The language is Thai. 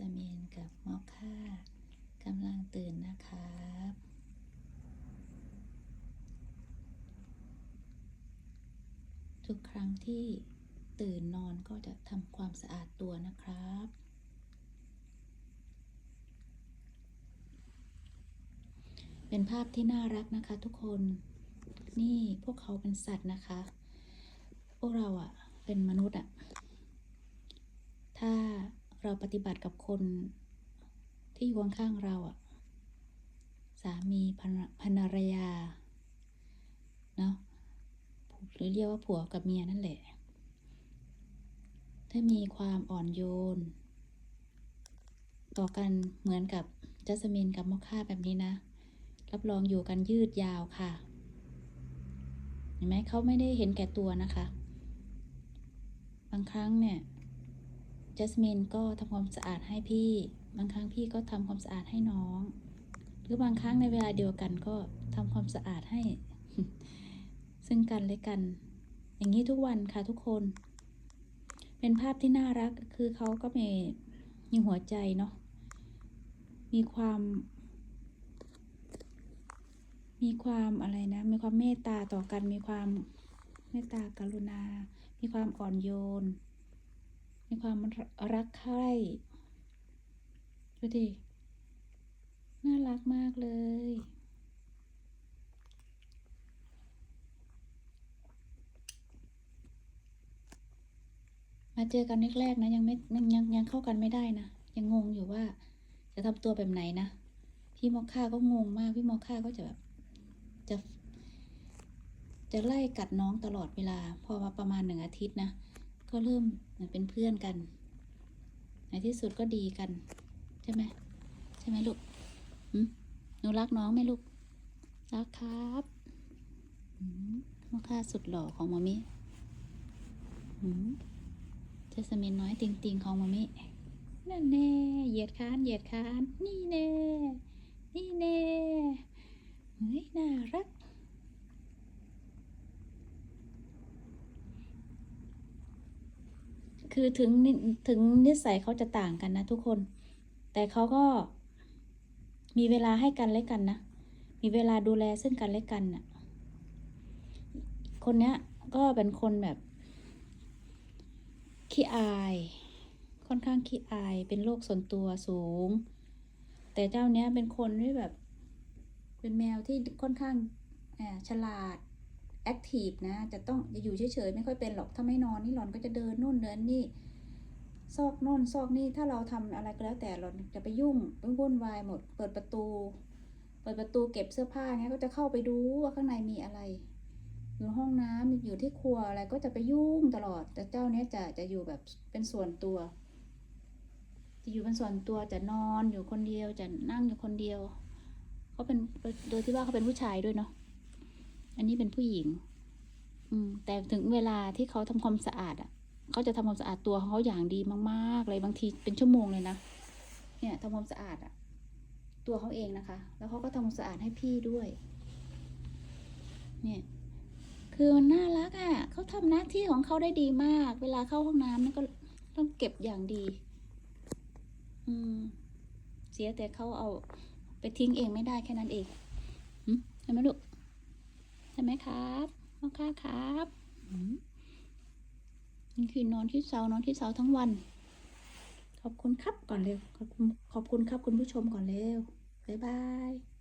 นะครับจาสมินกับมอคค่ากำลังตื่นนะครับทุกครั้งที่ตื่นนอนก็จะทำความสะอาดตัวนะครับ เป็นภาพที่น่ารักนะคะทุกคน นี่พวกเขาเป็นสัตว์นะคะ พวกเราอะเป็นมนุษย์อะถ้า เราปฏิบัติกับคนที่อยู่ข้างๆเราอะสามีภรรภรรยาเนาะหรือเรียกว่าผัวกับเมียนั่นแหละ ถ้ามีความอ่อนโยน ต่อกันเหมือนกับจัสมินกับมอคค่าแบบนี้นะ รับรองอยู่กันยืดยาวค่ะ เห็นไหมเขาไม่ได้เห็นแก่ตัวนะคะ บางครั้งเนี่ย จัสมินก็ทำความสะอาดให้พี่ บางครั้งพี่ก็ทำความสะอาดให้น้อง หรือบางครั้งในเวลาเดียวกันก็ทำความสะอาดให้ ซึ่งกันและกัน อย่างนี้ทุกวันค่ะทุกคน เป็นภาพที่น่ารักคือเขาก็มีมีหัวใจเนาะมีความ มีความอะไรนะ มีความเมตตาต่อกัน มีความเมตตากรุณา มีความอ่อนโยน มีความรักใคร่ ดูดิ น่ารักมากเลย มาเจอกันแรกๆนะ ยังไม่ยังยังเข้ากันไม่ได้นะ ยังงงอยู่ว่า จะทำตัวแบบไหนนะ พี่มอค่าก็งงมาก พี่มอค่าก็จะแบบจะจะไล่กัดน้องตลอดเวลา พอมาประมาณหนึ่งอาทิตย์นะ ก็เริ่มเหมือนเป็นเพื่อนกัน ในที่สุดก็ดีกัน ใช่ไหมใช่ไหมลูกหนูรักน้องไหมลูก รักครับหืมมอค่าสุดหล่อของมามิเจสมินน้อยติงติงของมามินั่นแน่ เหยียดคาน เหยียดคาน นี่แน่ นี่แน่เฮ้ยน่ารัก คือถึงถึงนิสัยเขาจะต่างกันนะทุกคน แต่เขาก็มีเวลาให้กันและกันนะ มีเวลาดูแลซึ่งกันและกันน่ะ คนเนี้ยก็เป็นคนแบบขี้อาย ค่อนข้างขี้อาย เป็นโรคส่วนตัวสูง แต่เจ้าเนี้ยเป็นคนที่แบบ เป็นแมวที่ค่อนข้างอ่าฉลาด แอคทีฟนะ จะต้องจะอยู่เฉยๆไม่ค่อยเป็นหรอกถ้าไม่นอนนี่หลอนก็จะเดินนู่นเดินนี่ ซอกโน่นซอกนี่ถ้าเราทำอะไรก็แล้วแต่หลอนจะไปยุ่งไปวุ่นวายหมด เปิดประตู เปิดประตูเก็บเสื้อผ้าเงี้ยก็จะเข้าไปดูว่าข้างในมีอะไร อยู่ห้องน้ำอยู่ที่ครัวอะไรก็จะไปยุ่งตลอด แต่เจ้าเนี้ยจะจะอยู่แบบเป็นส่วนตัว จะอยู่เป็นส่วนตัวจะนอนอยู่คนเดียวจะนั่งอยู่คนเดียวเขาเป็นโดยที่ว่าเขาเป็นผู้ชายด้วยเนาะ อันนี้เป็นผู้หญิง อืม แต่ถึงเวลาที่เขาทำความสะอาดอะ เขาจะทำความสะอาดตัวเขาอย่างดีมากๆเลยบางทีเป็นชั่วโมงเลยนะ เนี่ยทำความสะอาดอะ ตัวเขาเองนะคะ แล้วเขาก็ทำความสะอาดให้พี่ด้วย เนี่ย คือมันน่ารักอะ เขาทำหน้าที่ของเขาได้ดีมาก เวลาเข้าห้องน้ำนี่ก็ต้องเก็บอย่างดี อืม เสียแต่เขาเอาไปทิ้งเองไม่ได้แค่นั้นเองหึใช่ไหมลูก ช่ไหมครับน้องข้าครับนี่คือนอนที่เสานอนที่เสาทั้งวัน ขอบคุณครับก่อนเร็วขอบคุณขอบคุณครับคุณผู้ชมก่อนเร็วบ๊ายบาย